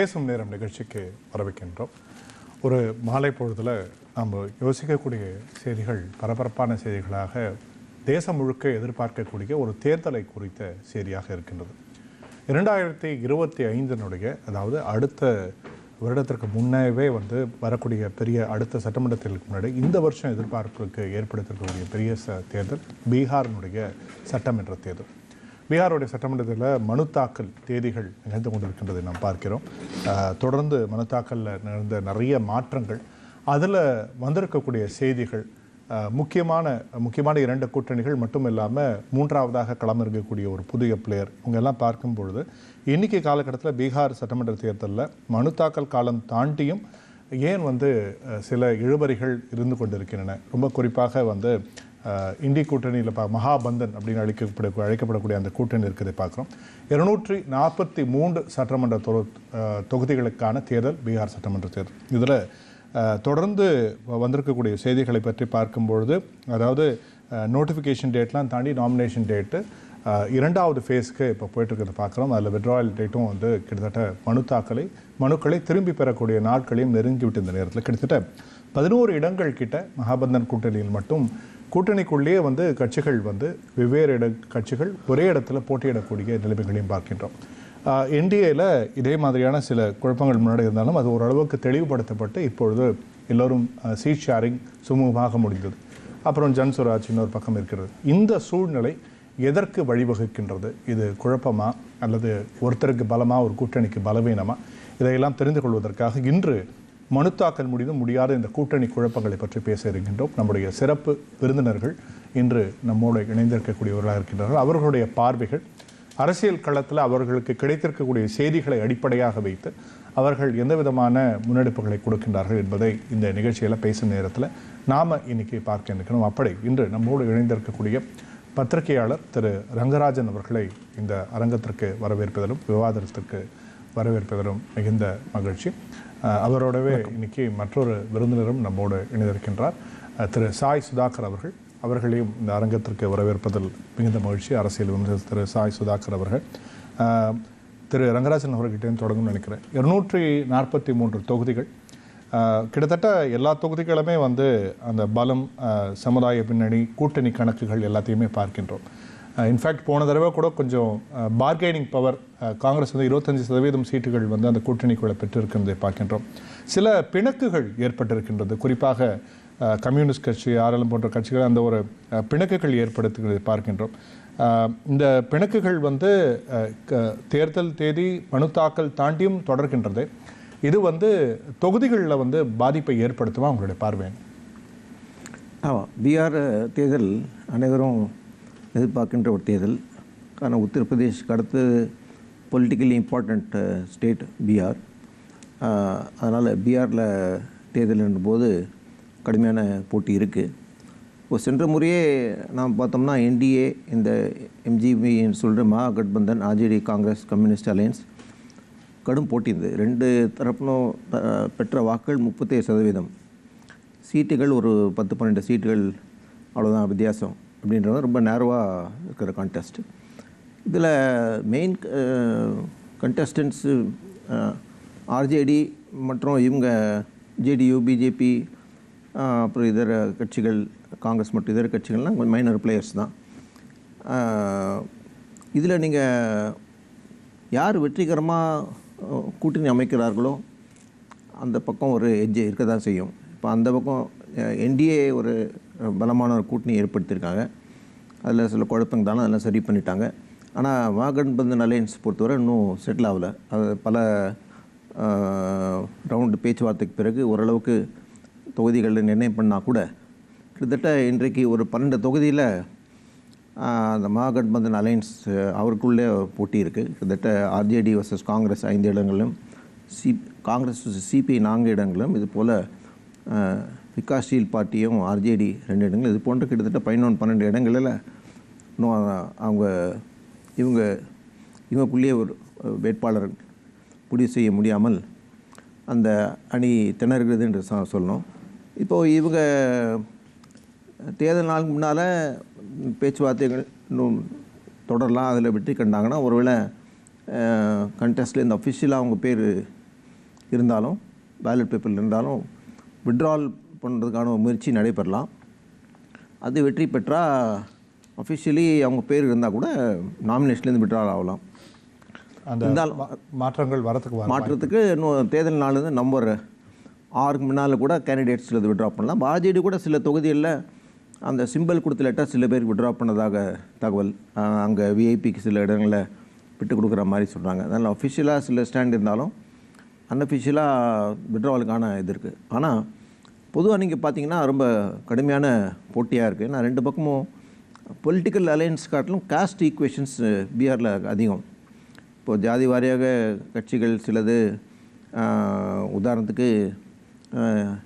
பேசும் நேரம் நிகழ்ச்சிக்கு வரவேற்கின்றோம் ஒரு மாலை பொழுதில் நம்ம யோசிக்கக்கூடிய செய்திகள் பரபரப்பான செய்திகளாக தேசம் முழுக்க எதிர்பார்க்கக்கூடிய ஒரு தேர்தலை குறித்த செய்தியாக இருக்கின்றது. இரண்டாயிரத்தி இருபத்தி ஐந்தினுடைய அதாவது அடுத்த வருடத்திற்கு முன்னவே வந்து வரக்கூடிய பெரிய அடுத்த சட்டமன்றத்திற்கு முன்னாடி இந்த வருஷம் எதிர்பார்ப்புக்கு ஏற்படுத்தக்கூடிய பெரிய ச தேர்தல் பீகாரினுடைய சட்டமன்ற தேர்தல். பீகாருடைய சட்டமன்றத்தில் மனு தாக்கல் தேதிகள் நிகழ்ந்து கொண்டிருக்கின்றதை நாம் பார்க்கிறோம். தொடர்ந்து மனு தாக்கலில் நிகழ்ந்த நிறைய மாற்றங்கள். அதில் வந்திருக்கக்கூடிய செய்திகள் முக்கியமான முக்கியமான இரண்டு கூட்டணிகள் மட்டும் இல்லாமல் மூன்றாவதாக களமிறங்கக்கூடிய ஒரு புதிய பிளேயர் இவங்கெல்லாம் பார்க்கும் பொழுது இன்னைக்கு காலகட்டத்தில் பீகார் சட்டமன்ற தேர்தலில் மனு தாக்கல் காலம் தாண்டியும் ஏன் வந்து சில இழுபறிகள் இருந்து கொண்டிருக்கின்றன. ரொம்ப குறிப்பாக வந்து இந்திய கூட்டணியில் பா மகாபந்தன் அப்படின்னு அழைக்கப்பட அழைக்கப்படக்கூடிய அந்த கூட்டணி இருக்கிறதை பார்க்குறோம். இருநூற்றி நாற்பத்தி மூன்று சட்டமன்ற தொ தொகுதிகளுக்கான தேர்தல் பீகார் சட்டமன்ற தேர்தல். இதில் தொடர்ந்து வந்திருக்கக்கூடிய செய்திகளை பற்றி பார்க்கும்பொழுது அதாவது நோட்டிஃபிகேஷன் டேட்லாம் தாண்டி நாமினேஷன் டேட்டு இரண்டாவது ஃபேஸ்க்கு இப்போ போயிட்டுருக்கிறத பார்க்குறோம். அதில் விட்ராயல் டேட்டும் வந்து கிட்டத்தட்ட மனு தாக்கலை மனுக்களை திரும்பி பெறக்கூடிய நாட்களையும் நெருங்கிவிட்டு இந்த நேரத்தில் கிட்டத்தட்ட பதினோரு இடங்கள் கிட்ட மகாபந்தன் கூட்டணியில் மட்டும் கூட்டணிக்குள்ளேயே வந்து கட்சிகள் வந்து வெவ்வேறு இட கட்சிகள் ஒரே இடத்துல போட்டியிடக்கூடிய நிலைமைகளையும் பார்க்கின்றோம். என்டிஏல இதே மாதிரியான சில குழப்பங்கள் முன்னாடி இருந்தாலும் அது ஓரளவுக்கு தெளிவுபடுத்தப்பட்டு இப்பொழுது எல்லோரும் சீட் ஷேரிங் சுமூகமாக முடிந்தது. அப்புறம் ஜன் சுராஜ் இன்னொரு பக்கம் இருக்கிறது. இந்த சூழ்நிலை எதற்கு வழிவகுக்கின்றது? இது குழப்பமா? அல்லது ஒருத்தருக்கு பலமாக ஒரு கூட்டணிக்கு பலவீனமா? இதையெல்லாம் தெரிந்து கொள்வதற்காக இன்று மனு தாக்கல் முடிந்தும் முடியாத இந்த கூட்டணி குழப்பங்களை பற்றி பேச இருக்கின்றோம். நம்முடைய சிறப்பு விருந்தினர்கள் இன்று நம்மோடு இணைந்திருக்கக்கூடியவர்களாக இருக்கின்றார்கள். அவர்களுடைய பார்வைகள் அரசியல் களத்தில் அவர்களுக்கு கிடைத்திருக்கக்கூடிய செய்திகளை அடிப்படையாக வைத்து அவர்கள் எந்த விதமான முன்னெடுப்புகளை கொடுக்கின்றார்கள் என்பதை இந்த நிகழ்ச்சியில் பேசும் நேரத்தில் நாம் இன்னைக்கு பார்க்க இருக்கணும் அப்படி இன்று நம்மோடு இணைந்திருக்கக்கூடிய பத்திரிகையாளர் திரு ரங்கராஜன் அவர்களை இந்த அரங்கத்திற்கு வரவேற்பதிலும் விவாதத்திற்கு வரவேற்பதிலும் மிகுந்த மகிழ்ச்சி. அவரோடவே இன்னைக்கு மற்றொரு விருந்தினரும் நம்மோடு இணைந்திருக்கின்றார். திரு சாய் சுதாகர் அவர்கள். அவர்களையும் இந்த அரங்கத்திற்கு வரவேற்பதில் மிகுந்த மகிழ்ச்சி. அரசியல் விமர்சகர் திரு சாய் சுதாகர் அவர்கள். திரு ரங்கராஜன் அவர்கிட்டேயும் தொடங்கும்னு நினைக்கிறேன். இருநூற்றி நாற்பத்தி மூன்று தொகுதிகள். கிட்டத்தட்ட எல்லா தொகுதிகளுமே வந்து அந்த பலம் சமுதாய பின்னணி கூட்டணி கணக்குகள் எல்லாத்தையுமே பார்க்கின்றோம். Uh, இன்ஃபேக்ட் போன தடவை கூட கொஞ்சம் uh, bargaining power uh, Congress வந்து இருபத்தஞ்சு சதவீதம் சீட்டுகள் வந்து அந்த கூட்டணிக்குள்ள பெற்றிருக்கிறதை பார்க்கின்றோம். சில பிணக்குகள் ஏற்பட்டிருக்கின்றது. குறிப்பாக கம்யூனிஸ்ட் கட்சி ஆர்எல்எம் போன்ற கட்சிகள் அந்த ஒரு பிணக்குகள் ஏற்படுத்துகிறதை பார்க்கின்றோம். இந்த பிணக்குகள் வந்து க- தேர்தல் தேதி மனு தாக்கல் தாண்டியும் தொடர்கின்றது. இது வந்து தொகுதிகளில் வந்து பாதிப்பை ஏற்படுத்துமா உங்களுடைய பார்வை? ஆமாம் பீகார் தேர்தல் அனைவரும் எதிர்பார்க்கின்ற ஒரு தேர்தல். காரணம் உத்தரப்பிரதேஷ்க்கு அடுத்து பொலிட்டிக்கலி இம்பார்ட்டண்ட் ஸ்டேட் பீகார் அதனால் பீகாரில் தேர்தல் போது கடுமையான போட்டி இருக்குது இப்போ சென்ற முறையே நாம் பார்த்தோம்னா என்டிஏ இந்த எம்ஜிபி சொல்கிற Mahagathbandhan RJD Congress communist alliance கடும் போட்டி இருந்தது. ரெண்டு தரப்பிலும் பெற்ற வாக்குகள் முப்பத்தேழு சதவீதம். சீட்டுகள் ஒரு பத்து பன்னெண்டு சீட்டுகள் அவ்வளோதான் வித்தியாசம். அப்படின்றது ரொம்ப நேரவாக இருக்கிற கான்டெஸ்ட் இதில் மெயின் கண்டஸ்டன்ஸு ஆர்ஜேடி மற்றும் இவங்க ஜேடியு பிஜேபி அப்புறம் இதர கட்சிகள் காங்கிரஸ் மற்றும் இதர கட்சிகள்லாம் கொஞ்சம் மைனர் பிளேயர்ஸ் தான். இதில் நீங்கள் யார் வெற்றிகரமாக கூட்டணி அமைக்கிறார்களோ அந்த பக்கம் ஒரு எஜ்ஜு இருக்க தான் செய்யும். இப்போ அந்த பக்கம் என்டிஏ ஒரு பலமான ஒரு கூட்டணி ஏற்படுத்தியிருக்காங்க. அதில் சில குழப்பங்க தானே அதெல்லாம் சரி பண்ணிட்டாங்க. ஆனால் வாகன்பந்தன் அலையன்ஸ் பொறுத்தவரை இன்னும் செட்டில் ஆகலை. அது பல ரவுண்டு பேச்சுவார்த்தைக்கு பிறகு ஓரளவுக்கு தொகுதிகளில் நிர்ணயம் பண்ணால் கூட கிட்டத்தட்ட இன்றைக்கு ஒரு பன்னெண்டு தொகுதியில் அந்த மகாகட்பந்தன் அலையன்ஸ் அவருக்குள்ளே போட்டி இருக்குது கிட்டத்தட்ட ஆர்ஜேடி வர்சஸ் காங்கிரஸ் ஐந்து இடங்களிலும் சி காங்கிரஸ் சிபிஐ நான்கு இடங்களும் இது போல் விகாஸ்ஷீல் பார்ட்டியும் ஆர்ஜேடி ரெண்டு இடங்கள். இது போன்ற கிட்டத்தட்ட பதினொன்று பன்னெண்டு இடங்களில் இன்னும் அவங்க இவங்க இவங்களுக்குள்ளேயே ஒரு வேட்பாளர் முடிவு செய்ய முடியாமல் அந்த அணி திணறுகிறது என்று சா சொல்லணும். இப்போது இவங்க தேர்தல் நாளுக்கு முன்னால் பேச்சுவார்த்தைகள் இன்னும் தொடரலாம் அதில் வெற்றி கண்டாங்கன்னா ஒருவேளை கண்டெஸ்ட்டில் இந்த அஃபிஷியலாக அவங்க பேர் இருந்தாலும் பேலட் பேப்பரில் இருந்தாலும் விட்ரால் பண்ணுறதுக்கான ஒரு முயற்சி நடைபெறலாம். அது வெற்றி பெற்றால் அஃபிஷியலி அவங்க பேர் இருந்தால் கூட நாமினேஷன்லேருந்து விட்ரால் ஆகலாம். அந்த மாற்றங்கள் வரத்துக்கு வர மாற்றத்துக்கு இன்னும் தேர்தல் நாள் வந்து நம்பர் ஆறுக்கு முன்னால் கூட கேண்டிடேட்ஸ் சிலது விட்ரா பண்ணலாம். பாஜேடி கூட சில தொகுதிகளில் அந்த சிம்பிள் கொடுத்த லெட்டர் சில பேருக்கு விட்ரா பண்ணதாக தகவல் அங்கே விஐபிக்கு சில இடங்களில் விட்டு கொடுக்குற மாதிரி சொல்கிறாங்க அதனால் அஃபிஷியலாக சில ஸ்டாண்ட் இருந்தாலும் அன்அஃபிஷியலாக விட்ராவலுக்கான இது இருக்குது ஆனால் பொதுவாக நீங்கள் பார்த்தீங்கன்னா ரொம்ப கடுமையான போட்டியாக இருக்குது ஏன்னா ரெண்டு பக்கமும் பொலிட்டிக்கல் அலையன்ஸ் காட்டிலும் காஸ்ட் ஈக்குவேஷன்ஸ் பீகாரில் அதிகம். இப்போ ஜாதி வாரியாக கட்சிகள் சிலது உதாரணத்துக்கு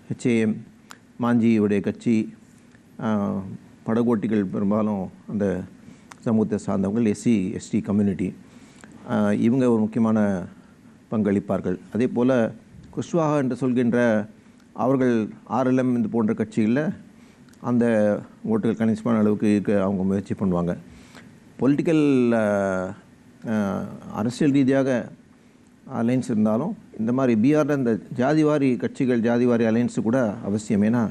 ஹெச்ஏஎம் மாஞ்சியுடைய கட்சி படகோட்டிகள் பெரும்பாலும் அந்த சமூகத்தை சார்ந்தவங்கள் எஸ்சி எஸ்டி கம்யூனிட்டி இவங்க ஒரு முக்கியமான பங்களிப்பார்கள். அதே போல் குஷ்வாகா என்று சொல்கின்ற அவர்கள் ஆர்எல்எம் இந்த போன்ற கட்சிகளில் அந்த ஓட்டுகள் கணிசமான அளவுக்கு இருக்க அவங்க முயற்சி பண்ணுவாங்க. பொலிட்டிக்கல் அரசியல் ரீதியாக அலைன்ஸ் இருந்தாலும் இந்த மாதிரி பீகாரில் இந்த ஜாதிவாரி கட்சிகள் ஜாதிவாரி அலைன்ஸு கூட அவசியம். ஏன்னா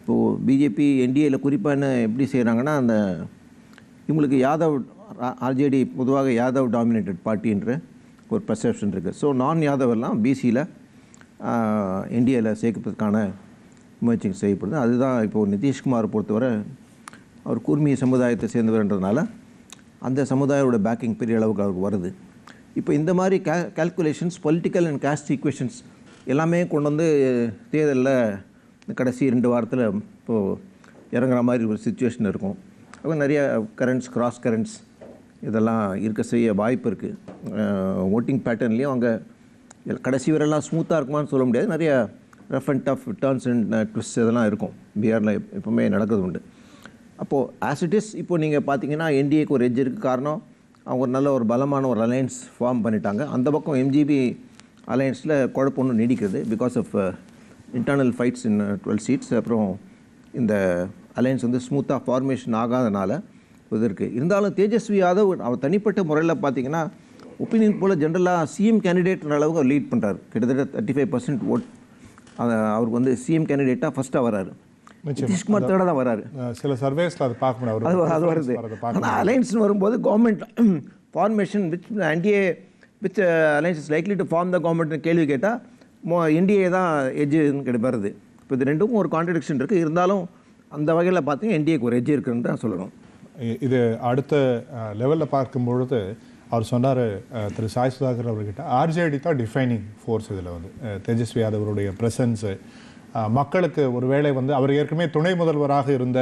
இப்போது பிஜேபி என்டிஏல குறிப்பாக என்ன எப்படி செய்கிறாங்கன்னா அந்த இவங்களுக்கு யாதவ் ஆர்ஜேடி பொதுவாக யாதவ் டாமினேட்டட் பார்ட்டின்ற ஒரு பர்செப்ஷன் இருக்குது ஸோ நான் யாதவ் எல்லாம் பிசியில் இந்தியாவில் சேர்க்கறதுக்கான முயற்சி செய்யப்படுது. அதுதான் இப்போது நிதிஷ்குமார் பொறுத்தவரை அவர் கூர்மிய சமுதாயத்தை சேர்ந்தவர்ன்றதுனால அந்த சமுதாயோட பேக்கிங் பெரிய அளவுக்கு அவருக்கு வருது. இப்போ இந்த மாதிரி K calculations political and caste equations எல்லாமே கொண்டு வந்து தேர்தலில் கடைசி ரெண்டு வாரத்தில் இப்போது இறங்குற மாதிரி ஒரு சுச்சுவேஷன் இருக்கும். அப்போ நிறைய கரண்ட்ஸ் கிராஸ் கரண்ட்ஸ் இதெல்லாம் இருக்க செய்ய வாய்ப்பு இருக்குது ஓட்டிங் பேட்டர்ன்லேயும் அங்கே கடைசி வரெல்லாம் ஸ்மூத்தாக இருக்குமான்னு சொல்ல முடியாது. நிறைய rough and tough turns and twist இதெல்லாம் இருக்கும். பிஆரில் எப்போவுமே நடக்கிறது உண்டு. அப்போது ஆஸ் இட் இஸ் இப்போ நீங்கள் பார்த்தீங்கன்னா என்டிஏக்கு ஒரு எஜ் இருக்குது காரணம். அவங்க ஒரு நல்ல ஒரு பலமான ஒரு அலையன்ஸ் ஃபார்ம் பண்ணிட்டாங்க. அந்த பக்கம் எம்ஜிபி அலையன்ஸில் குழப்பம் ஒன்று நீடிக்கிறது because of internal fights in twelve seats அப்புறம் இந்த அலையன்ஸ் வந்து ஸ்மூத்தாக ஃபார்மேஷன் ஆகாதனால இது இருக்குது இருந்தாலும் தேஜஸ்வி யாதவ் அவர் தனிப்பட்ட முறையில் பார்த்தீங்கன்னா ஒப்பீனியன் போல் ஜென்ரலாக சிஎம் கேண்டிடேட்ன்ற அளவுக்கு அவர் லீட் பண்ணுறாரு கிட்டத்தட்ட தேர்ட்டி ஃபைவ் பர்சன்ட் ஓட் அவருக்கு வந்து சிஎம் கேண்டிடேட்டாக ஃபஸ்ட்டாக வராரு. நிதிஷ்குமார் தேர்டாக தான் வராரு சில சர்வேஸில் அதை பார்க்க முடியும் அது வருது. ஆனால் அலைன்ஸ்னு வரும்போது government formation which NDA which alliance is likely to form the கவர்மெண்ட்னு கேள்வி கேட்டால் மோ என்டிஏ தான் எஜ்ஜுன்னு கிட்ட வருது. இப்போ இது ரெண்டுக்கும் ஒரு கான்ட்ரடிக்ஷன் இருக்குது இருந்தாலும் அந்த வகையில் பார்த்தீங்கன்னா என்டிஏக்கு ஒரு எஜ்ஜு இருக்குன்னு தான் சொல்லணும். இது அடுத்த லெவலில் பார்க்கும் பொழுது அவர் சொன்னார் திரு சாய் சுதாகர் அவர்கிட்ட ஆர்ஜேடி தான் டிஃபைனிங் ஃபோர்ஸ் இதில் வந்து. தேஜஸ்வி யாதவருடைய ப்ரெசன்ஸு மக்களுக்கு ஒருவேளை வந்து அவர் ஏற்கனவே துணை முதல்வராக இருந்த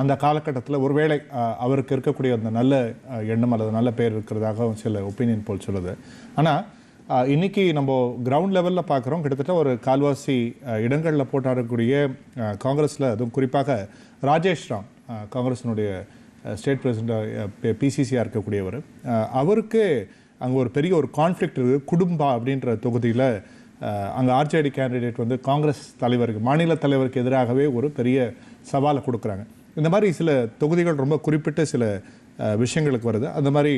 அந்த காலகட்டத்தில் ஒருவேளை அவருக்கு இருக்கக்கூடிய அந்த நல்ல எண்ணம் அல்லது நல்ல பேர் இருக்கிறதாக சில ஒப்பீனியன் போல் சொல்லுது. ஆனால் இன்னைக்கு நம்ம கிரவுண்ட் லெவலில் பார்க்குறோம் கிட்டத்தட்ட ஒரு கால்வாசி இடங்களில் போட்டாடக்கூடிய காங்கிரஸில் அதுவும் குறிப்பாக ராஜேஷ் ராம் காங்கிரஸினுடைய ஸ்டேட் பிரசிடென்ட் பிசிசியாக இருக்கக்கூடியவர். அவருக்கு அங்கே ஒரு பெரிய ஒரு கான்ஃப்ளிக்ட் இருக்குது குடும்பா அப்படின்ற தொகுதியில் அங்கே ஆர்ஜேடி கேண்டிடேட் வந்து காங்கிரஸ் தலைவருக்கு மாநில தலைவருக்கு எதிராகவே ஒரு பெரிய சவாலை கொடுக்குறாங்க. இந்த மாதிரி சில தொகுதிகள் ரொம்ப குறிப்பிட்ட சில விஷயங்களுக்கு வருது. அந்த மாதிரி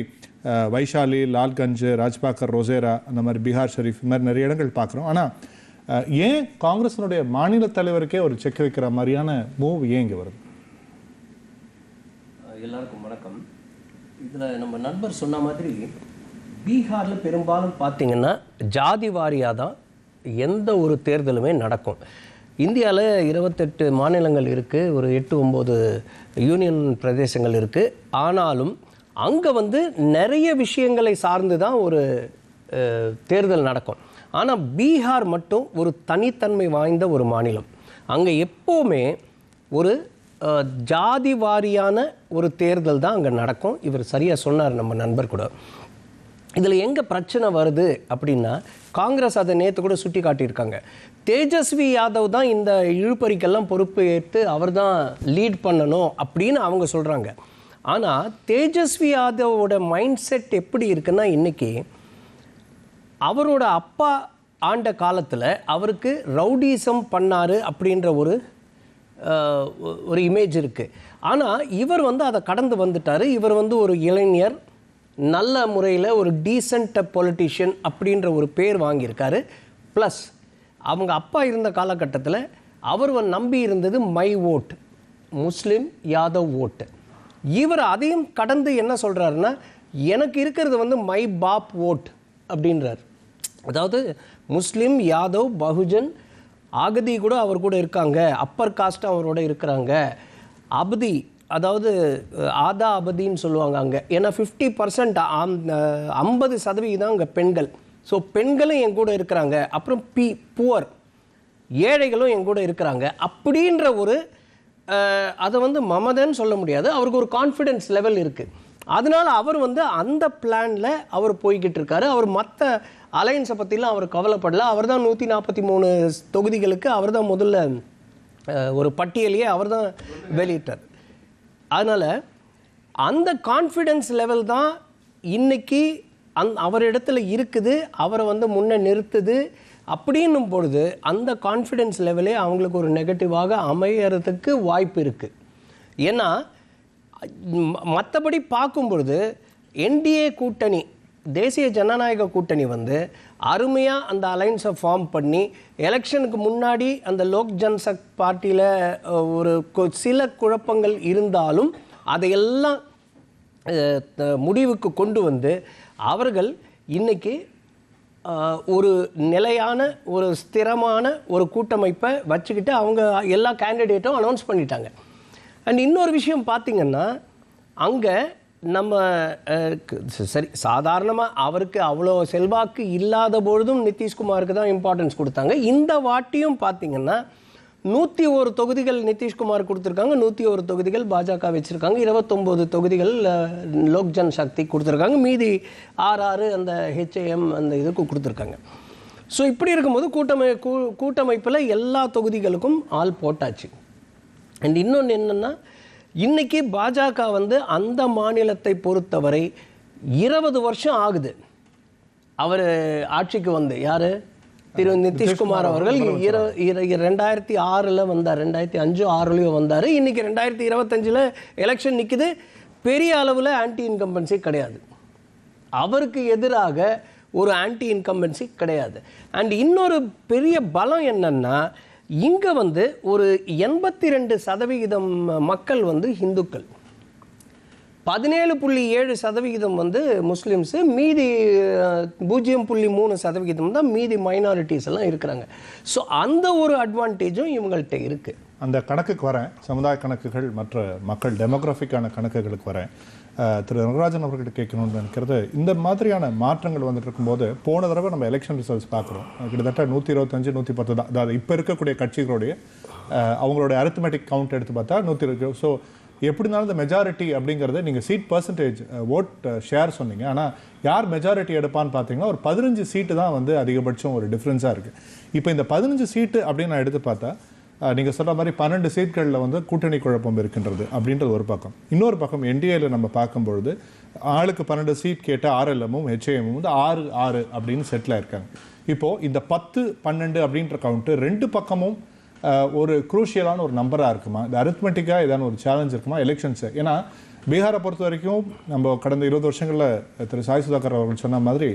வைஷாலி லால்கஞ்ச் ராஜ்பாக்கர் ரோசேரா அந்த மாதிரி பீகார் ஷெரீஃப் இந்த மாதிரி நிறைய இடங்கள் பார்க்குறோம். ஆனால் ஏன் காங்கிரஸினுடைய மாநில தலைவருக்கே ஒரு செக் வைக்கிற மாதிரியான மூவ் ஏன் இங்கே வருது? எல்லாருக்கும் வணக்கம். இதில் நம்ம நண்பர் சொன்ன மாதிரி பீகாரில் பெரும்பாலும் பார்த்தீங்கன்னா ஜாதி வாரியாக தான் எந்த ஒரு தேர்தலுமே நடக்கும். இந்தியாவில் இருபத்தெட்டு மாநிலங்கள் இருக்குது ஒரு எட்டு ஒம்பது யூனியன் பிரதேசங்கள் இருக்குது ஆனாலும் அங்கே வந்து நிறைய விஷயங்களை சார்ந்து தான் ஒரு தேர்தல் நடக்கும். ஆனால் பீகார் மட்டும் ஒரு தனித்தன்மை வாய்ந்த ஒரு மாநிலம். அங்கே எப்போவுமே ஒரு ஜாதி வாரியான ஒரு தேர்தல் தான் அங்கே நடக்கும். இவர் சரியாக சொன்னார் நம்ம நண்பர் கூட. இதில் எங்கே பிரச்சனை வருது அப்படின்னா காங்கிரஸ் அதை நேற்று கூட சுட்டி காட்டியிருக்காங்க. தேஜஸ்வி யாதவ் தான் இந்த இழுபறிக்கெல்லாம் பொறுப்பு ஏற்று அவர் தான் லீட் பண்ணணும் அப்படின்னு அவங்க சொல்கிறாங்க ஆனால் தேஜஸ்வி யாதவோட மைண்ட் செட் எப்படி இருக்குன்னா இன்றைக்கி அவரோட அப்பா ஆண்ட காலத்தில் அவருக்கு ரவுடிசம் பண்ணாரு அப்படின்ற ஒரு ஒரு இமேஜ் இருக்குது ஆனால் இவர் வந்து அதை கடந்து வந்துட்டார். இவர் வந்து ஒரு இளைஞர் நல்ல முறையில் ஒரு டீசென்ட் பொலிட்டிஷியன் அப்படின்ற ஒரு பேர் வாங்கியிருக்காரு. ப்ளஸ் அவங்க அப்பா இருந்த காலகட்டத்தில் அவர் நம்பி இருந்தது மை ஓட் முஸ்லீம் யாதவ் ஓட்டு. இவர் அதையும் கடந்து என்ன சொல்கிறாருன்னா எனக்கு இருக்கிறது வந்து மை பாப் ஓட் அப்படின்றார். அதாவது முஸ்லீம் யாதவ் பகுஜன் ஆகதி கூட அவர் கூட இருக்காங்க அப்பர் காஸ்ட்டும் அவரோட இருக்கிறாங்க. அபதி அதாவது ஆதா அபதின்னு சொல்லுவாங்க அங்கே. ஏன்னா ஃபிஃப்டி பர்சன்ட் ஐம்பது சதவிகிதம் அங்கே பெண்கள். ஸோ பெண்களும் என் கூட இருக்கிறாங்க. அப்புறம் பி புவர் ஏழைகளும் என் கூட இருக்கிறாங்க. அப்படின்ற ஒரு அதை வந்து மமதன்னு சொல்ல முடியாது. அவருக்கு ஒரு கான்ஃபிடென்ஸ் லெவல் இருக்குது அதனால அவர் வந்து அந்த பிளானில் அவர் போய்கிட்டு இருக்காரு. அவர் மற்ற அலையன்ஸை பற்றிலாம் அவர் கவலைப்படல. அவர் தான் நூற்றி நாற்பத்தி மூணு தொகுதிகளுக்கு அவர் தான் முதல்ல ஒரு பட்டியலையே அவர் தான் வெளியிட்டார். அதனால் அந்த கான்ஃபிடென்ஸ் லெவல் தான் இன்றைக்கி அந் அவர் இடத்துல இருக்குது அவரை வந்து முன்னே நிறுத்துது. அப்படின்னும் பொழுது அந்த கான்ஃபிடென்ஸ் லெவலே அவங்களுக்கு ஒரு நெகட்டிவாக அமையறதுக்கு வாய்ப்பு இருக்குது ஏன்னா மற்றபடி பார்க்கும் பொழுது என்டிஏ கூட்டணி தேசிய ஜனநாயக கூட்டணி வந்து அருமையாக அந்த அலைன்ஸை ஃபார்ம் பண்ணி எலெக்ஷனுக்கு முன்னாடி அந்த லோக் ஜன்சக் பார்ட்டியில் ஒரு சில குழப்பங்கள் இருந்தாலும் அதையெல்லாம் த- முடிவுக்கு கொண்டு வந்து அவர்கள் இன்றைக்கி ஒரு நிலையான ஒரு ஸ்திரமான ஒரு கூட்டமைப்பை வச்சுக்கிட்டு அவங்க எல்லா கேண்டிடேட்டும் அனௌன்ஸ் பண்ணிட்டாங்க. அண்ட் இன்னொரு விஷயம் பார்த்திங்கன்னா அங்கே நம்ம சரி சாதாரணமாக அவருக்கு அவ்வளோ செல்வாக்கு இல்லாத பொழுதும் நிதிஷ்குமாருக்கு தான் இம்பார்ட்டன்ஸ் கொடுத்தாங்க. இந்த வாட்டியும் பார்த்தீங்கன்னா நூற்றி ஒரு தொகுதிகள் நிதிஷ்குமார் கொடுத்துருக்காங்க நூற்றி ஒரு தொகுதிகள் பாஜக வச்சுருக்காங்க இருபத்தொம்போது தொகுதிகள் லோக் ஜன் சக்தி கொடுத்துருக்காங்க மீதி ஆறு ஆறு அந்த ஹெச்ஏஎம் அந்த இதுக்கு கொடுத்துருக்காங்க. ஸோ இப்படி இருக்கும்போது கூட்டமை கூ கூட்டமைப்பில் எல்லா தொகுதிகளுக்கும் ஆள் போட்டாச்சு. அண்ட் இன்னொன்று என்னென்னா இன்னைக்கு பாஜக வந்து அந்த மாநிலத்தை பொறுத்தவரை இருபது வருஷம் ஆகுது. அவர் ஆட்சிக்கு வந்து யார்? திரு நிதிஷ்குமார் அவர்கள் ரெண்டாயிரத்தி ஆறில் வந்தார். ரெண்டாயிரத்தி அஞ்சு ஆறுலையும் வந்தார். இன்னைக்கு ரெண்டாயிரத்தி இருபத்தஞ்சில் எலெக்ஷன் நிற்குது பெரிய அளவில் ஆன்டி இன்கம்பன்சி கிடையாது. அவருக்கு எதிராக ஒரு ஆன்டி இன்கம்பன்சி கிடையாது. அண்ட் இன்னொரு பெரிய பலம் என்னன்னா இங்கே வந்து ஒரு எண்பத்தி ரெண்டு சதவிகிதம் மக்கள் வந்து ஹிந்துக்கள். பதினேழு புள்ளி ஏழு சதவிகிதம் வந்து முஸ்லீம்ஸு மீதி பூஜ்ஜியம் புள்ளி மூணு சதவிகிதம் தான் மீதி மைனாரிட்டிஸ் எல்லாம் இருக்கிறாங்க. ஸோ அந்த ஒரு அட்வான்டேஜும் இவங்கள்ட்ட இருக்குது அந்த கணக்குக்கு வரேன். சமுதாய கணக்குகள் மற்ற மக்கள் டெமோக்ராஃபிக்கான கணக்குகளுக்கு வரேன். திரு ரங்கராஜன் அவர்கிட்ட கேட்கணும்னு நினைக்கிறது. இந்த மாதிரியான மாற்றங்கள் வந்துட்டு இருக்கும்போது போன தடவை நம்ம எலெக்ஷன் ரிசல்ட்ஸ் பார்க்குறோம். கிட்டத்தட்ட நூற்றி இருபத்தஞ்சு நூற்றி பத்து தான். அதாவது இப்போ இருக்கக்கூடிய கட்சிகளுடைய அவங்களுடைய அரித்மெட்டிக் கவுண்ட் எடுத்து பார்த்தா நூற்றி இருக்கு ஸோ எப்படி இருந்தாலும் இந்த மெஜாரிட்டி அப்படிங்கிறது நீங்கள் சீட் பர்சன்டேஜ் ஓட் ஷேர் சொன்னீங்க. ஆனால் யார் மெஜாரிட்டி எடுப்பான்னு பார்த்தீங்கன்னா ஒரு பதினஞ்சு சீட்டு தான் வந்து அதிகபட்சம் ஒரு டிஃப்ரென்ஸாக இருக்குது இப்போ இந்த பதினஞ்சு சீட்டு அப்படின்னு நான் எடுத்து பார்த்தா நீங்கள் சொல்கிற மாதிரி பன்னெண்டு சீட்களில் வந்து கூட்டணி குழப்பம் இருக்கின்றது அப்படின்றது ஒரு பக்கம். இன்னொரு பக்கம் என்டிஏல நம்ம பார்க்கும்பொழுது ஆளுக்கு பன்னெண்டு சீட் கேட்ட ஆர்எல்எம்மும் ஹெச்ஏஎம்மும் வந்து ஆறு ஆறு அப்படின்னு செட்டில் ஆயிருக்காங்க இப்போது இந்த பத்து பன்னெண்டு அப்படின்ற கவுண்ட்டு ரெண்டு பக்கமும் ஒரு குரூஷியலான ஒரு நம்பராக இருக்குமா? இந்த அரித்மெட்டிக்காக ஏதாவது ஒரு சேலஞ்ச் இருக்குமா? எலெக்ஷன்ஸு ஏன்னா பீகாரை பொறுத்த வரைக்கும் நம்ம கடந்த இருபது வருஷங்களில் திரு சாய் சுதாகர் அவர்கள் சொன்ன மாதிரி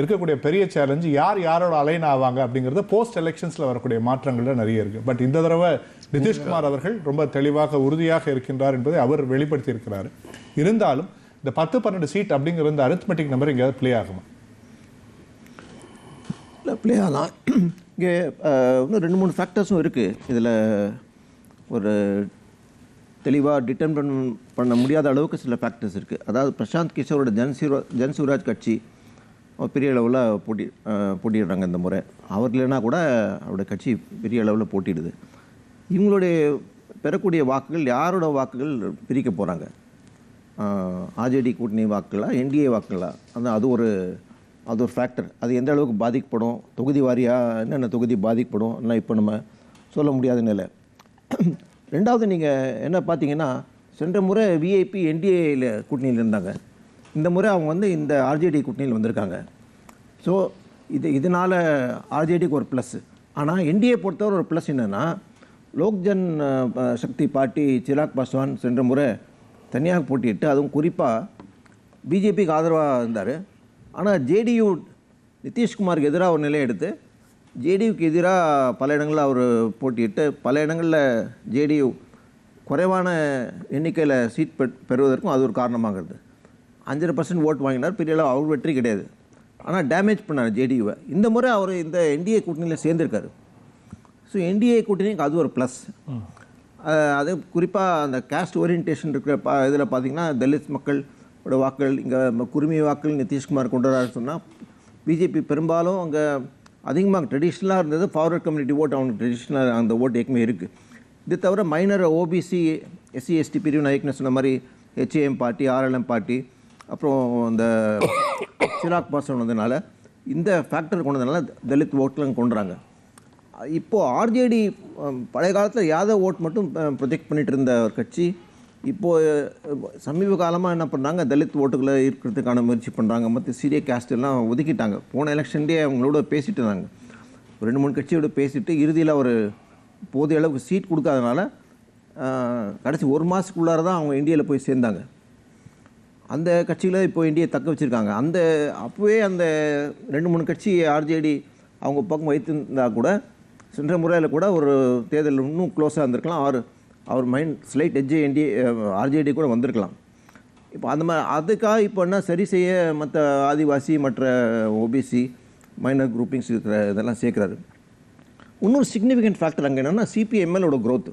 இருக்கக்கூடிய பெரிய சேலஞ்சு யார் யாரோட அலைன் ஆவாங்க அப்படிங்கிறது போஸ்ட் எலெக்ஷன்ஸில் வரக்கூடிய மாற்றங்கள்ல நிறைய இருக்கு. பட் இந்த தடவை நிதிஷ்குமார் அவர்கள் ரொம்ப தெளிவாக உறுதியாக இருக்கின்றார் என்பதை அவர் வெளிப்படுத்தி இருக்கிறார் இருந்தாலும் இந்த பத்து பன்னெண்டு சீட் அப்படிங்கிற இந்த அரித்மெட்டிக் நம்பர் எங்கேயாவது ப்ளே ஆகுமா? இல்லை ப்ளே ஆகலாம். இங்கே இன்னும் ரெண்டு மூணு ஃபேக்டர்ஸும் இருக்குது இதில் ஒரு தெளிவாக டிட்டர்மின் பண்ண முடியாத அளவுக்கு சில ஃபேக்டர்ஸ் இருக்குது அதாவது பிரசாந்த் கிஷோரோட ஜன்சிவா ஜன்சிவராஜ் கட்சி பெரிய அளவில் போட்டி போட்டிடுறாங்க இந்த முறை. அவர் இல்லைன்னா கூட அவருடைய கட்சி பெரிய அளவில் போட்டிடுது இவங்களுடைய பெறக்கூடிய வாக்குகள் யாரோட வாக்குகள் பிரிக்க போகிறாங்க ஆர்ஜேடி கூட்டணி வாக்குகளா என்டிஏ வாக்குகளா? அந்த அது ஒரு அது ஒரு ஃபேக்டர் அது எந்த அளவுக்கு பாதிக்கப்படும்? தொகுதி வாரியாக என்னென்ன தொகுதி பாதிக்கப்படும்? எல்லாம் இப்போ நம்ம சொல்ல முடியாத நிலை. ரெண்டாவது நீங்கள் என்ன பார்த்தீங்கன்னா சென்ற முறை விஐபி என்டிஏயில் கூட்டணியில் இருந்தாங்க. இந்த முறை அவங்க வந்து இந்த ஆர்ஜேடி கூட்டணியில் வந்திருக்காங்க. ஸோ இது இதனால் ஆர்ஜேடிக்கு ஒரு ப்ளஸ்ஸு ஆனால் என்டிஏ பொறுத்தவரை ஒரு ப்ளஸ் என்னென்னா லோக்ஜன் அஹ், சக்தி பார்ட்டி சிராக் பாஸ்வான் சென்ற முறை தனியாக போட்டியிட்டு அதுவும் குறிப்பாக பிஜேபிக்கு ஆதரவாக இருந்தார். ஆனால் ஜேடியு நிதிஷ்குமாருக்கு எதிராக ஒரு நிலை எடுத்து ஜேடியுக்கு எதிராக பல இடங்களில் அவர் போட்டியிட்டு பல இடங்களில் ஜேடியு குறைவான எண்ணிக்கையில் சீட் பெ பெறுவதற்கும் அது ஒரு காரணமாகிறது அஞ்சரை பர்சன்ட் ஓட்டு வாங்கினார் பெரிய அளவு அவர் வெற்றி கிடையாது. ஆனால் டேமேஜ் பண்ணார் ஜேடியுவை இந்த முறை அவர் இந்த என்டிஏ கூட்டணியில் சேர்ந்திருக்காரு. ஸோ என்டிஏ கூட்டணிக்கு அது ஒரு ப்ளஸ் அது குறிப்பாக அந்த காஸ்ட் ஓரியன்டேஷன் இருக்கிற பா இதில் பார்த்தீங்கன்னா தலித் மக்களோட வாக்குகள் இங்கே குறுமிய வாக்குகள் நிதிஷ்குமார் கொண்டு வராரு சொன்னால் பிஜேபி பெரும்பாலும் அங்கே அதிகமாக ட்ரெடிஷ்னலாக இருந்தது ஃபார்வர்ட் கம்யூனிட்டி ஓட்டு அவங்களுக்கு ட்ரெடிஷ்னலாக அந்த ஓட்டு ஏற்கனவே இருக்குது இது தவிர மைனர் ஓபிசி எஸ்சி எஸ்டி பிரிவு நான் ஏற்கனவே சொன்ன மாதிரி ஹெச்ஏஎம் பார்ட்டி ஆர்எல்எம் பார்ட்டி அப்புறம் இந்த சிராக் பாசன் வந்ததுனால இந்த ஃபேக்டர் கொண்டதுனால தலித் ஓட்டுலாம் கொண்டுறாங்க. இப்போது ஆர்ஜேடி பழைய காலத்தில் யாதவ் ஓட் மட்டும் ப்ரொஜெக்ட் பண்ணிகிட்டு இருந்த ஒரு கட்சி இப்போது சமீப காலமாக என்ன பண்ணுறாங்க தலித் ஓட்டுகளை இருக்கிறதுக்கான முயற்சி பண்ணுறாங்க மற்ற சீரிய காஸ்டெல்லாம் ஒதுக்கிட்டாங்க. போன எலெக்ஷன்லேயே அவங்களோட பேசிட்டு இருந்தாங்க. ஒரு ரெண்டு மூணு கட்சியோட பேசிட்டு இறுதியில் ஒரு போதிய அளவுக்கு சீட் கொடுக்காதனால கடைசி ஒரு மாதத்துக்குள்ளார தான் அவங்க இந்தியாவில் போய் சேர்ந்தாங்க. அந்த கட்சியில் இப்போ இந்தியை தக்க வச்சுருக்காங்க. அந்த அப்போவே அந்த ரெண்டு மூணு கட்சி ஆர்ஜேடி அவங்க பக்கம் வைத்திருந்தா கூட சென்ற முறையில் கூட ஒரு தேர்தல் இன்னும் க்ளோஸாக இருந்திருக்கலாம். அவர் அவர் mind slight edge NDA RJD கூட வந்திருக்கலாம். இப்போ அந்த மாதிரி அதுக்காக இப்போ என்ன சரி செய்ய மற்ற ஆதிவாசி மற்ற ஓபிசி மைனர் குரூப்பிங்ஸ் இருக்கிற இதெல்லாம் சேர்க்குறாரு. இன்னொரு சிக்னிஃபிகண்ட் ஃபேக்டர் அங்கே என்னென்னா சிபிஎம்எலோட growth.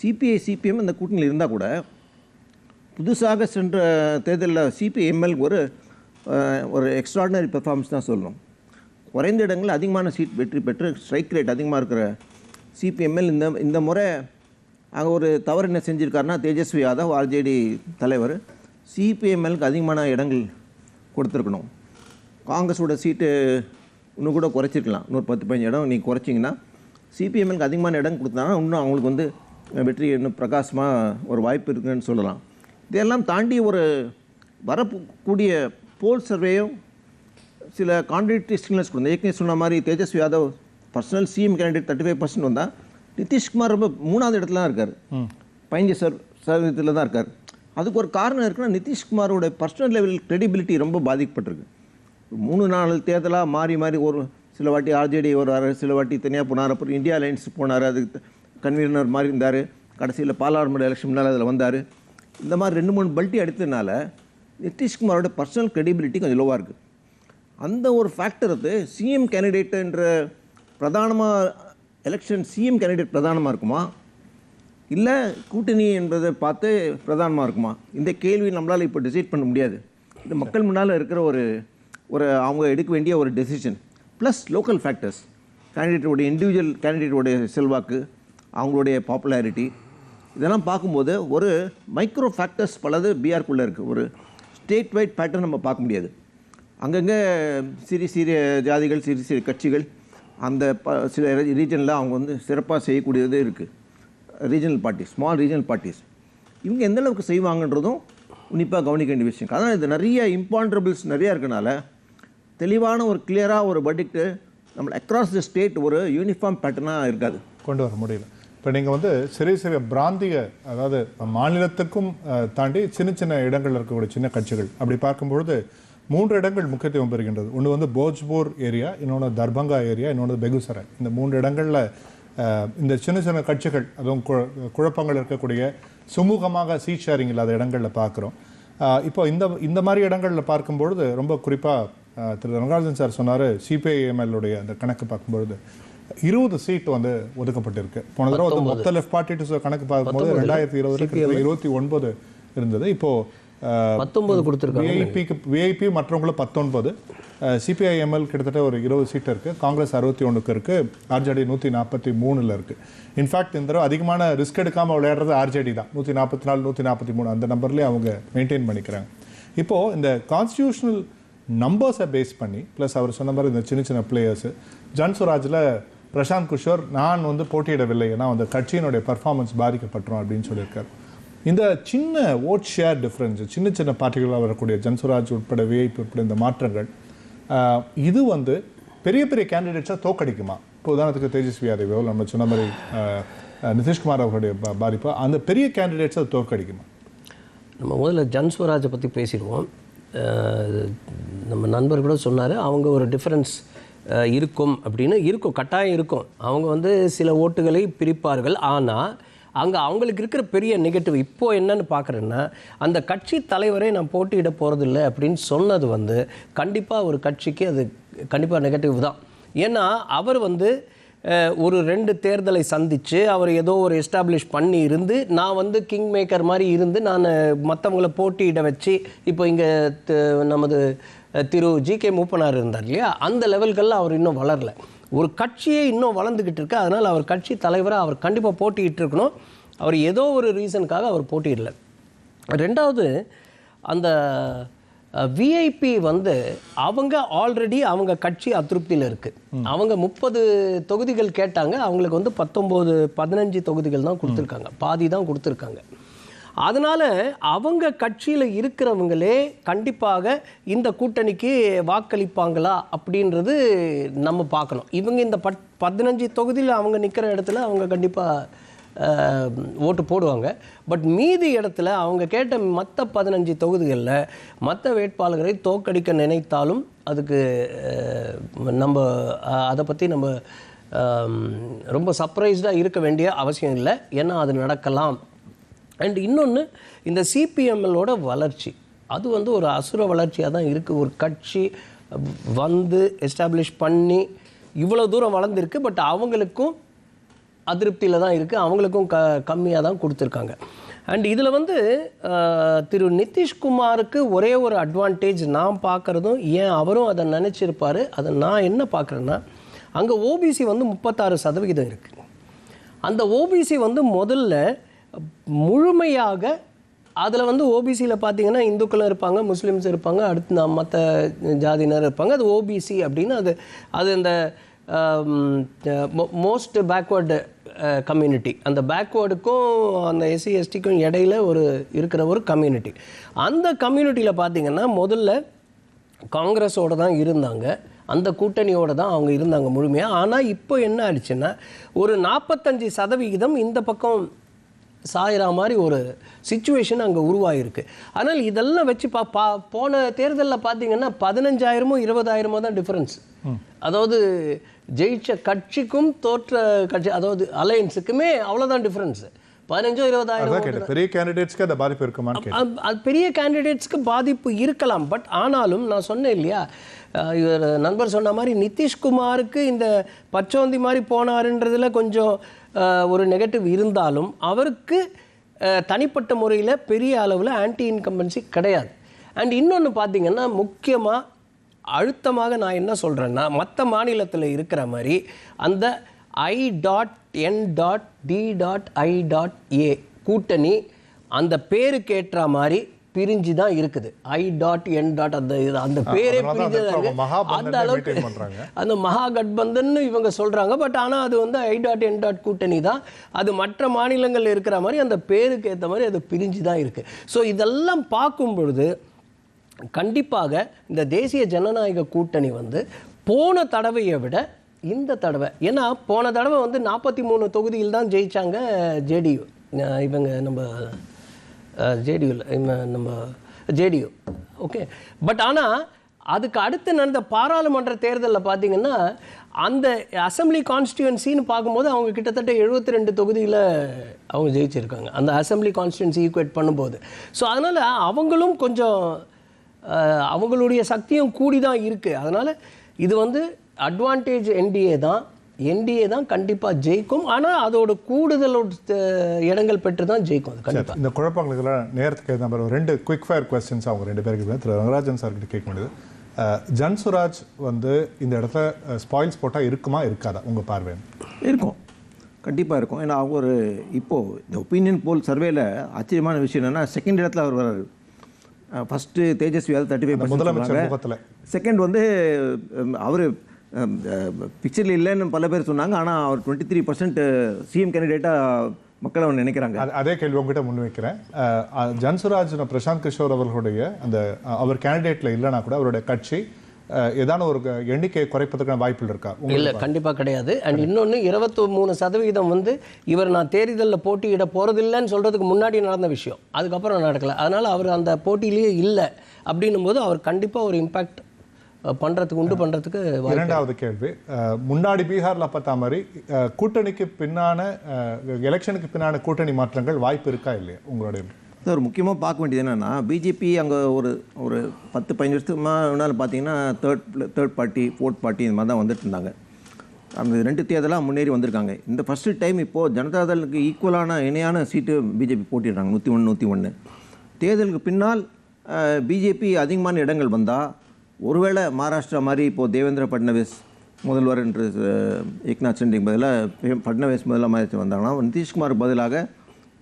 சிபிஐ சிபிஎம் இந்த கூட்டணியில் இருந்தால் கூட புதுசாக சென்ற தேர்தலில் சிபிஎம்எல் ஒரு ஒரு எக்ஸ்ட்ராடினரி பெர்ஃபார்மன்ஸ் தான் சொல்லணும் குறைந்த இடங்களில் அதிகமான சீட் வெற்றி பெற்று ஸ்ட்ரைக் ரேட் அதிகமாக இருக்கிற சிபிஎம்எல் இந்த இந்த முறை அங்கே ஒரு தவறு என்ன செஞ்சுருக்காருன்னா தேஜஸ்வி யாதவ் ஆர்ஜேடி தலைவர் சிபிஎம்எல்க்கு அதிகமான இடங்கள் கொடுத்துருக்கணும். காங்கிரஸோட சீட்டு இன்னும் கூட குறைச்சிருக்கலாம். இன்னொரு பத்து பதினஞ்சு இடம் நீங்கள் குறைச்சிங்கன்னா சிபிஎம்எல்க்கு அதிகமான இடம் கொடுத்தாங்கன்னா இன்னும் அவங்களுக்கு வந்து வெற்றி இன்னும் பிரகாசமாக ஒரு வாய்ப்பு இருக்குன்னு சொல்லலாம். இதெல்லாம் தாண்டி ஒரு வரக்கூடிய போல் சர்வேயும் சில கான்ட்ரடிக்டரி சிக்னல்ஸ் கொடுங்க ஏற்கனவே சொன்ன மாதிரி Tejashwi Yadav personal CM candidate thirty five percent வந்தால் நிதிஷ்குமார் ரொம்ப மூணாவது இடத்துல தான் இருக்கார். பதினஞ்சு சர் சதவீதத்தில் தான் இருக்கார். அதுக்கு ஒரு காரணம் இருக்குன்னா நிதிஷ்குமாரோட பர்சனல் லெவல் கிரெடிபிலிட்டி ரொம்ப பாதிக்கப்பட்டிருக்கு. மூணு நாள் தேர்தலாக மாறி மாறி ஒரு சில வாட்டி ஆர்ஜேடி வருவார் சில வாட்டி தனியாக போனார் அப்புறம் இந்தியா அலைன்ஸ் போனார் அதுக்கு கன்வீனர் மாதிரி இருந்தார். கடைசியில் பாராளுமன்ற எலெக்ஷன் முன்னால் அதில் வந்தார். இந்த மாதிரி ரெண்டு மூணு பல்ட்டி அடித்ததுனால நிதிஷ்குமாரோட பர்சனல் க்ரெடிபிலிட்டி கொஞ்சம் லோவாக இருக்குது அந்த ஒரு ஃபேக்டர் வந்து சிஎம் கேண்டிடேட்டுன்ற பிரதானமாக எலெக்ஷன் சிஎம் கேண்டிடேட் பிரதானமாக இருக்குமா? இல்லை கூட்டணி என்பதை பார்த்து பிரதானமாக இருக்குமா? இந்த கேள்வி நம்மளால் இப்போ டிசைட் பண்ண முடியாது. இது மக்கள் முன்னால் இருக்கிற ஒரு ஒரு அவங்க எடுக்க வேண்டிய ஒரு டெசிஷன் ப்ளஸ் லோக்கல் ஃபேக்டர்ஸ் கேண்டிடேட்டோடைய இண்டிவிஜுவல் கேண்டிடேட்டோடைய செல்வாக்கு அவங்களுடைய பாப்புலாரிட்டி இதெல்லாம் பார்க்கும்போது ஒரு மைக்ரோ ஃபேக்டர்ஸ் பலது பிஆர்க்குள்ளே இருக்குது ஒரு ஸ்டேட் வைட் பேட்டர்ன் நம்ம பார்க்க முடியாது. அங்கங்கே சிறிய சிறிய ஜாதிகள் சிறு சிறிய கட்சிகள் அந்த ப சில ரீஜனில் அவங்க வந்து சிறப்பாக செய்யக்கூடியது இருக்குது regional parties small regional parties இவங்க எந்த அளவுக்கு செய்வாங்கன்றதும் உன்னிப்பாக கவனிக்க வேண்டிய விஷயம். அதான் இது நிறைய இம்பாண்டபிள்ஸ் நிறையா இருக்கனால தெளிவான ஒரு கிளியராக ஒரு பட்ஜெட்டு நம்ம அக்ராஸ் த ஸ்டேட் ஒரு யூனிஃபார்ம் பேட்டர்னாக இருக்காது. கொண்டு வர முடியல. இப்போ நீங்கள் வந்து சிறிய சிறிய பிராந்திய அதாவது மாநிலத்துக்கும் தாண்டி சின்ன சின்ன இடங்களில் இருக்கக்கூடிய சின்ன கட்சிகள். அப்படி பார்க்கும்பொழுது மூன்று இடங்கள் முக்கியத்துவம் பெறுகின்றது. ஒன்று வந்து போஜ்பூர் ஏரியா இன்னொன்று தர்பங்கா ஏரியா இன்னொன்று பெகுசராய் இந்த மூன்று இடங்களில் இந்த சின்ன சின்ன கட்சிகள் அதுவும் குழப்பங்கள் இருக்கக்கூடிய சுமூகமாக சீட் ஷேரிங் இல்லாத இடங்களில் பார்க்குறோம். இப்போ இந்த இந்த மாதிரி இடங்களில் பார்க்கும்பொழுது ரொம்ப குறிப்பாக திரு ரங்கராஜன் சார் சொன்னார் சிபிஐஎம்எல்லுடைய அந்த கணக்கு பார்க்கும்பொழுது இருபது சீட் வந்து ஒதுக்கப்பட்டிருக்கு. போன தடவை வந்து மொத்த லெஃப்ட் பார்ட்டி கணக்கு பார்க்கும்போது ரெண்டாயிரத்தி இருபதுல இருபத்தி ஒன்பது இருந்தது. இப்போ பத்தொன்பது கொடுத்துருக்காங்க. விஐபிக்கு விஐபி மற்றவங்களும் பத்தொன்பது. சிபிஐஎம்எல் கிட்டத்தட்ட ஒரு இருபது சீட் இருக்கு. காங்கிரஸ் அறுபத்தி ஒன்றுக்கு இருக்கு. ஆர்ஜேடி நூற்றி நாற்பத்தி மூணில் இருக்கு. இன்ஃபேக்ட் இந்த தடவை அதிகமான ரிஸ்க் எடுக்காமல் விளையாடுறது ஆர்ஜேடி தான். நூற்றி நாற்பத்தி நாலு நூற்றி நாற்பத்தி மூணு. அந்த நம்பர்லேயே அவங்க மெயின்டைன் பண்ணிக்கிறாங்க. இப்போ இந்த கான்ஸ்டியூஷனல் நம்பர்ஸை பேஸ் பண்ணி ப்ளஸ் அவர் சொன்ன மாதிரி இந்த சின்ன சின்ன பிளேயர்ஸு ஜன்சுராஜில் பிரசாந்த் கிஷோர் நான் வந்து போட்டியிடவில்லை. ஏன்னா அந்த கட்சியினுடைய பர்ஃபார்மன்ஸ் பாதிக்கப்பட்டுரும் அப்படின்னு சொல்லியிருக்காரு. இந்த சின்ன ஓட் ஷேர் டிஃப்ரென்ஸ் சின்ன சின்ன பார்ட்டிகளாக வரக்கூடிய ஜன்சுராஜ் உட்பட விஐபி உட்பட இந்த மாற்றங்கள் இது வந்து பெரிய பெரிய கேண்டிடேட்ஸாக தோக்கடிக்குமா? இப்போ உதாரணத்துக்கு தேஜஸ்வி யாதவோ நம்ம சொன்ன மாதிரி நிதிஷ்குமார் அவர்களுடைய பாதிப்பு அந்த பெரிய கேண்டிடேட்ஸை தோற்கடிக்குமா நம்ம முதல்ல ஜன்ஸ்வராஜை பற்றி பேசிடுவோம். நம்ம நண்பர் கூட சொன்னார் அவங்க ஒரு டிஃப்ரென்ஸ் இருக்கும் அப்படின்னு இருக்கும் கட்டாயம் இருக்கும். அவங்க வந்து சில ஓட்டுகளை பிரிப்பார்கள். ஆனால் அங்கே அவங்களுக்கு இருக்கிற பெரிய நெகட்டிவ் இப்போ என்னன்னு பார்க்குறேன்னா அந்த கட்சி தலைவரே நான் போட்டியிட போகிறதில்ல அப்படின்னு சொன்னது வந்து கண்டிப்பாக ஒரு கட்சிக்கு அது கண்டிப்பாக நெகட்டிவ் தான். ஏன்னா அவர் வந்து ஒரு ரெண்டு தேர்தலை சந்தித்து அவர் ஏதோ ஒரு எஸ்டாப்ளிஷ் பண்ணி இருந்து நான் வந்து கிங் மேக்கர் மாதிரி இருந்து நான் மற்றவங்கள போட்டியிட வச்சு இப்போ இங்கே நமது திரு ஜி கே மூப்பனார் இருந்தார் இல்லையா? அந்த லெவல்களில் அவர் இன்னும் வளரல. ஒரு கட்சியே இன்னும் வளர்ந்துக்கிட்டு இருக்கு. அதனால் அவர் கட்சி தலைவராக அவர் கண்டிப்பாக போட்டியிட்டு இருக்கணும். அவர் ஏதோ ஒரு ரீசனுக்காக அவர் போட்டியிடல. ரெண்டாவது அந்த விஐபி வந்து அவங்க ஆல்ரெடி அவங்க கட்சி அதிருப்தியில் இருக்கு. அவங்க முப்பது தொகுதிகள் கேட்டாங்க. அவங்களுக்கு வந்து பத்தொம்போது பதினஞ்சு தொகுதிகள் தான் கொடுத்துருக்காங்க. பாதி தான் கொடுத்துருக்காங்க. அதனால் அவங்க கட்சியில் இருக்கிறவங்களே கண்டிப்பாக இந்த கூட்டணிக்கு வாக்களிப்பாங்களா அப்படின்றது நம்ம பார்க்கணும். இவங்க இந்த பட் பதினஞ்சு தொகுதியில் அவங்க நிற்கிற இடத்துல அவங்க கண்டிப்பாக ஓட்டு போடுவாங்க. பட் மீதி இடத்துல அவங்க கேட்ட மற்ற பதினஞ்சு தொகுதிகளில் மற்ற வேட்பாளர்களை தோக்கடிக்க நினைத்தாலும் அதுக்கு நம்ம அதை பற்றி நம்ம ரொம்ப சர்ப்ரைஸ்டாக இருக்க வேண்டிய அவசியம் இல்லை. ஏன்னா அது நடக்கலாம். அண்ட் இன்னொன்று இந்த சிபிஎம்எல்லோட வளர்ச்சி. அது வந்து ஒரு அசுர வளர்ச்சியாக தான் இருக்குது ஒரு கட்சி வந்து எஸ்டாப்ளிஷ் பண்ணி இவ்வளோ தூரம் வளர்ந்துருக்கு பட் அவங்களுக்கும் அதிருப்தியில் தான் இருக்குது அவங்களுக்கும் க கம்மியாக தான் கொடுத்துருக்காங்க. அண்ட் இதில் வந்து திரு நிதிஷ்குமாருக்கு ஒரே ஒரு அட்வான்டேஜ் நான் பார்க்குறதும் ஏன் அவரும் அதை நினச்சிருப்பார்? அதை நான் என்ன பார்க்குறேன்னா அங்கே ஓபிசி வந்து முப்பத்தாறு சதவிகிதம் இருக்குது அந்த ஓபிசி வந்து முதல்ல முழுமையாக அதில் வந்து ஓபிசியில் பார்த்தீங்கன்னா இந்துக்களும் இருப்பாங்க முஸ்லீம்ஸ் இருப்பாங்க அடுத்து நான் மற்ற ஜாதியினர் இருப்பாங்க. அது ஓபிசி அப்படின்னு அது அது இந்த மோஸ்ட் பேக்வேர்டு கம்யூனிட்டி அந்த பேக்வேர்டுக்கும் அந்த எஸ்சி எஸ்டிக்கும் இடையில ஒரு இருக்கிற ஒரு கம்யூனிட்டி அந்த கம்யூனிட்டியில் பார்த்தீங்கன்னா முதல்ல காங்கிரஸோடு தான் இருந்தாங்க. அந்த கூட்டணியோடு தான் அவங்க இருந்தாங்க முழுமையாக ஆனால் இப்போ என்ன ஆயிடுச்சுன்னா ஒரு நாற்பத்தஞ்சு சதவிகிதம் இந்த பக்கம் சாயிற மாதிரி ஒரு சுச்சுவேஷன் அங்கே உருவாகிருக்கு ஆனால் இதெல்லாம் வச்சு பா பா போன தேர்தலில் பார்த்தீங்கன்னா பதினஞ்சாயிரமோ இருபதாயிரமோ தான் டிஃப்ரென்ஸ் அதாவது ஜெயிச்ச கட்சிக்கும் தோற்ற கட்சி அதாவது அலையன்ஸுக்குமே அவ்வளோதான் டிஃப்ரென்ஸ் பதினஞ்சோ இருபதாயிரம் பெரிய கேண்டிடேட்ஸ்க்கு அந்த பாதிப்பு கேட்டேன். அது- பெரிய கேண்டிடேட்ஸ்க்கு பாதிப்பு இருக்கலாம். பட் ஆனாலும் நான் சொன்னேன் இல்லையா இவர் நண்பர் சொன்ன மாதிரி நிதிஷ்குமாருக்கு இந்த பச்சோந்தி மாதிரி போனாருன்றதுல கொஞ்சம் ஒரு நெகட்டிவ் இருந்தாலும் அவருக்கு தனிப்பட்ட முறையில் பெரிய அளவில் ஆன்டி இன்கம்பன்சி கிடையாது. அண்ட் இன்னொன்று பார்த்தீங்கன்னா முக்கியமாக அழுத்தமாக நான் என்ன சொல்கிறேன்னா மற்ற மாநிலத்தில் இருக்கிற மாதிரி அந்த I dot N dot D dot I dot A கூட்டணி அந்த பேருக்கு ஏற்ற மாதிரி பிரிஞ்சு தான் இருக்குது. ஐ டாட் என் டாட் அந்த இது அந்த பேரே பிரிஞ்சு அந்த அளவுக்கு. அந்த மகாகட்பந்தன் இவங்க சொல்றாங்க. பட் ஆனா அது வந்து ஐ டாட் என் டாட் கூட்டணி தான். அது மற்ற மாநிலங்கள் இருக்கிற மாதிரி அந்த பேருக்கு ஏற்ற மாதிரி அது பிரிஞ்சு தான் இருக்கு. ஸோ இதெல்லாம் பார்க்கும் பொழுது கண்டிப்பாக இந்த தேசிய ஜனநாயக கூட்டணி வந்து போன தடவையை விட இந்த தடவை. ஏன்னா போன தடவை வந்து நாற்பத்தி மூணு தொகுதியில் தான் ஜெயித்தாங்க ஜேடியு. இவங்க நம்ம ஜேடியூவில் நம்ம ஜேடியு. ஓகே. பட் ஆனால் அதுக்கு அடுத்து நடந்த பாராளுமன்ற தேர்தலில் பார்த்தீங்கன்னா அந்த அசெம்பிளி கான்ஸ்டியூன்சின்னு பார்க்கும்போது அவங்க கிட்டத்தட்ட 72 ரெண்டு தொகுதியில் அவங்க ஜெயிச்சிருக்காங்க. அந்த அசெம்பிளி கான்ஸ்டியூன்சி ஈக்குவேட் பண்ணும்போது. ஸோ அதனால் அவங்களும் கொஞ்சம் அவங்களுடைய சக்தியும் கூடி தான் இருக்குது அதனால் இது வந்து அட்வான்டேஜ் என்டிஏ தான். என்டிஏ தான் கண்டிப்பாக ஜெயிக்கும். ஆனால் அதோட கூடுதல் இடங்கள் பெற்று தான் ஜெயிக்கும். அது கண்டிப்பாக இந்த குழப்பங்களுக்கெல்லாம் நேரத்துக்கு ஒரு ரெண்டு குயிக் ஃபயர் கொஸ்டின்ஸ் அவங்க ரெண்டு பேருக்கு. திரு ரங்கராஜன் சார் கிட்ட கேட்க முடியுது ஜன்சுராஜ் வந்து இந்த இடத்துல ஸ்பாயில்ஸ் போட்டால் இருக்குமா இருக்காதா? உங்க பார்வை இருக்கும். கண்டிப்பாக இருக்கும். ஏன்னா அவங்க ஒரு இப்போது இந்த ஒப்பீனியன் போல் சர்வேல ஆச்சரியமான விஷயம் என்னென்னா செகண்ட் இடத்துல அவர் வர்றாரு. ஃபஸ்ட்டு தேஜஸ்வியால் தேர்ட்டி ஃபைவ் முதலமைச்சர். செகண்ட் வந்து அவர் பிக்சரில் இல்லைன்னு பல பேர் சொன்னாங்க. ஆனால் அவர் டுவெண்ட்டி த்ரீ பர்சன்ட் சிஎம் கேண்டிடேட்டாக மக்கள் அவன் நினைக்கிறாங்க. அது- அதே கேள்வி உங்ககிட்ட முன்வைக்கிறேன். ஜன்சுராஜ் பிரசாந்த் கிஷோர் அவர்களுடைய அந்த அவர் கேண்டிடேட்ல இல்லைனா கூட அவருடைய கட்சி ஏதான ஒரு எண்ணிக்கையை குறைப்பதற்கான வாய்ப்புகள் இருக்கா? இல்லை கண்டிப்பாக கிடையாது. அண்ட் இன்னொன்று இருபத்தி மூணு சதவிகிதம் வந்து இவர் நான் தேர்தலில் போட்டியிட போகிறதில்லைன்னு சொல்கிறதுக்கு முன்னாடி நடந்த விஷயம். அதுக்கப்புறம் நடக்கல. அதனால் அவர் அந்த போட்டியிலேயே இல்லை. அப்படின்னும் போது அவர் கண்டிப்பாக ஒரு இம்பேக்ட் அஹ், பண்றதுக்கு உண்டு பண்றதுக்கு வாய்ப்பு இரண்டாவது கேள்வி. முன்னாடி பீகார்ல பார்த்தா மாதிரி கூட்டணிக்கு பின்னான எலெக்ஷனுக்கு பின்னான கூட்டணி மாற்றங்கள் வாய்ப்பு இருக்கா இல்லையா? உங்களுடைய சார் முக்கியமாக பார்க்க வேண்டியது என்னென்னா பிஜேபி அங்கே ஒரு ஒரு பத்து பதினஞ்சு வருஷத்துக்கு முன்னால் பார்த்தீங்கன்னா third third party fourth party இந்த மாதிரி தான் வந்துட்டு இருந்தாங்க. அந்த ரெண்டு தேர்தலாக முன்னேறி வந்திருக்காங்க. இந்த ஃபஸ்ட்டு டைம் இப்போது ஜனதாதளுக்கு ஈக்குவலான இணையான சீட்டு பிஜேபி போட்டிடுறாங்க. நூற்றி ஒன்று நூற்றி ஒன்று தேர்தலுக்கு பின்னால் பிஜேபி அதிகமான இடங்கள் வந்தால் ஒருவேளை மகாராஷ்டிரா மாதிரி இப்போது தேவேந்திர ஃபட்னவிஸ் முதல்வர் என்று ஏக்நாத் சிண்டிங் பதிலாக ஃபட்னவிஸ் முதலமைச்சர் வந்தாங்கன்னா நிதிஷ்குமார் பதிலாக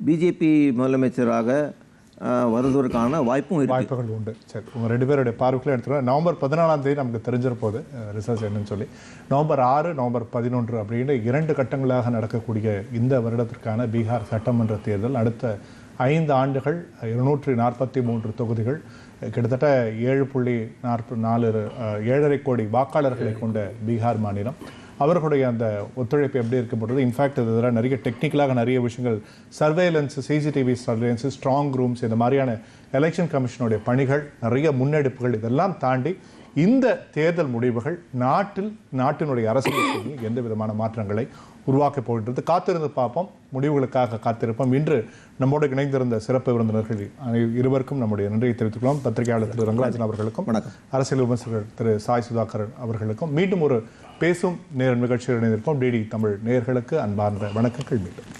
பிஜேபி முதலமைச்சராக வருவதற்கான வாய்ப்பும் வாய்ப்புகள் உண்டு. சரி உங்கள் ரெண்டு பேருடைய பார்வைகளை எடுத்துக்கிறோம். நவம்பர் பதினாலாம் தேதி நமக்கு தெரிஞ்சிருப்போது ரிசர்ச் என்னன்னு சொல்லி நவம்பர் ஆறு நவம்பர் பதினொன்று அப்படின்னு இரண்டு கட்டங்களாக நடக்கக்கூடிய இந்த வருடத்திற்கான பீகார் சட்டமன்ற தேர்தல் அடுத்த ஐந்து ஆண்டுகள் இருநூற்றி நாற்பத்தி மூன்று தொகுதிகள் கிட்டத்தட்ட ஏழு புள்ளி நாற்பது நாலு ஏழரை கோடி வாக்காளர்களை கொண்ட பீகார் மாநிலம். அவர்களுடைய அந்த ஒத்துழைப்பு எப்படி இருக்க போகிறது இன்ஃபேக்ட் இதில் நிறைய டெக்னிக்கலாக நிறைய விஷயங்கள் surveillance CCTV surveillance strong rooms இந்த மாதிரியான எலெக்ஷன் கமிஷனுடைய பணிகள் நிறைய முன்னெடுப்புகள் இதெல்லாம் தாண்டி இந்த தேர்தல் முடிவுகள் நாட்டில் நாட்டினுடைய அரசியல் சூழலில் எந்த விதமான மாற்றங்களை உருவாக்கப் போகின்றது. காத்திருந்து பார்ப்போம். முடிவுகளுக்காக காத்திருப்போம். இன்று நம்மோடு இணைந்திருந்த சிறப்பு விருந்தினர்கள் இருவருக்கும் நம்முடைய நன்றியை தெரிவித்துக் பத்திரிகையாளர் திரு ரங்கராஜன் அவர்களுக்கும். அரசியல் விமர்சகர் திரு சாய் சுதாகர் அவர்களுக்கும் மீண்டும் ஒரு பேசும் நேரல் நிகழ்ச்சியில் இணைந்திருப்போம். டிடி தமிழ் நேயர்களுக்கு அன்பார்ந்த வணக்கங்கள் மீண்டும்.